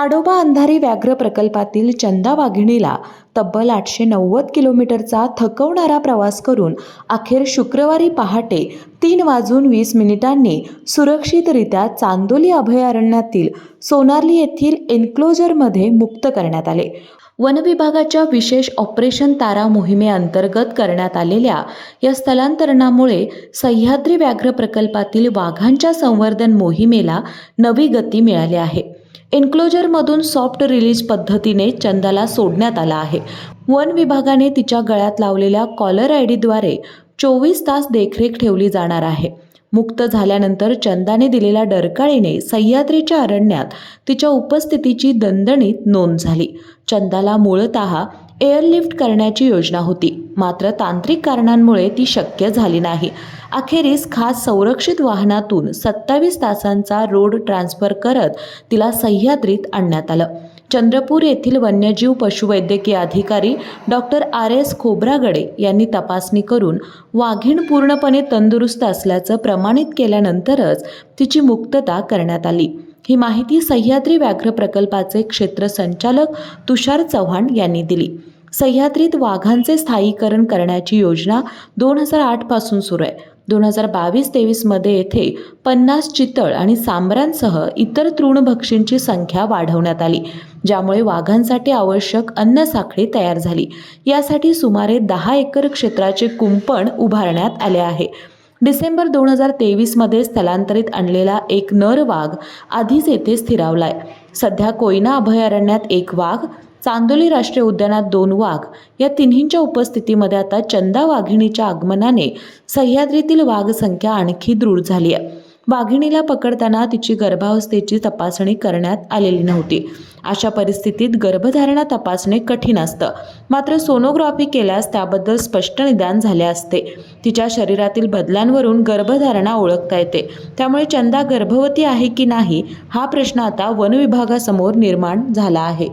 ताडोबा अंधारी व्याघ्र प्रकल्पातील चंदा वाघिणीला तब्बल आठशे नव्वद किलोमीटरचा थकवणारा प्रवास करून अखेर शुक्रवारी पहाटे तीन वाजून वीस मिनिटांनी सुरक्षितरित्या चांदोली अभयारण्यातील सोनारली येथील एन्क्लोजरमध्ये मुक्त करण्यात आले. वनविभागाच्या विशेष ऑपरेशन तारा मोहिमेअंतर्गत करण्यात आलेल्या या स्थलांतरणामुळे सह्याद्री व्याघ्र प्रकल्पातील वाघांच्या संवर्धन मोहिमेला नवी गती मिळाली आहे. एन्क्लोजरमधून सॉफ्ट रिलीज पद्धतीने चंदाला सोडण्यात आला आहे. वन विभागाने तिच्या गळ्यात लावलेल्या कॉलर आय डीद्वारे चोवीस तास देखरेख ठेवली जाणार आहे. मुक्त झाल्यानंतर चंदाने दिलेल्या डरकाळीने सह्याद्रीच्या अरण्यात तिच्या उपस्थितीची दणदणीत नोंद झाली. चंदाला मूळतः एअरलिफ्ट करण्याची योजना होती. मात्र तांत्रिक कारणांमुळे ती शक्य झाली नाही. अखेरीस खास संरक्षित वाहनातून सत्तावीस तासांचा रोड ट्रान्सफर करत तिला सह्याद्रीत आणण्यात आलं. चंद्रपूर येथील वन्यजीव पशुवैद्यकीय अधिकारी डॉक्टर आर. एस. खोब्रागडे यांनी तपासणी करून वाघीण पूर्णपणे तंदुरुस्त असल्याचं प्रमाणित केल्यानंतरच तिची मुक्तता करण्यात आली. ही माहिती सह्याद्री व्याघ्र प्रकल्पाचे क्षेत्र संचालक तुषार चव्हाण यांनी दिली. सह्याद्रीत वाघांचे स्थायीकरण करण्याची योजना दोन हजार आठपासून सुरू आहे. दोन हजार बावीस तेवीसमध्ये येथे पन्नास चितळ आणि सांबरांसह इतर तृणभक्षींची संख्या वाढवण्यात आली ज्यामुळे वाघांसाठी आवश्यक अन्न साखळी तयार झाली. यासाठी सुमारे दहा एकर क्षेत्राचे कुंपण उभारण्यात आले आहे. डिसेंबर दोन हजार तेवीसमध्ये स्थलांतरित आणलेला एक नर वाघ आधीच येथे स्थिरावलाय. सध्या कोयना अभयारण्यात एक वाघ चांदोली राष्ट्रीय उद्यानात दोन वाघ या तिन्हींच्या उपस्थितीमध्ये आता चंदा वाघिणीच्या आगमनाने सह्याद्रीतील वाघ संख्या आणखी दृढ झाली आहे. वाघिणीला पकडताना तिची गर्भावस्थेची तपासणी करण्यात आलेली नव्हती. अशा परिस्थितीत गर्भधारणा तपासणे कठीण असतं. मात्र सोनोग्राफी केल्यास त्याबद्दल स्पष्ट निदान झाले असते. तिच्या शरीरातील बदलांवरून गर्भधारणा ओळखता येते. त्यामुळे चंदा गर्भवती आहे की नाही हा प्रश्न आता वनविभागासमोर निर्माण झाला आहे.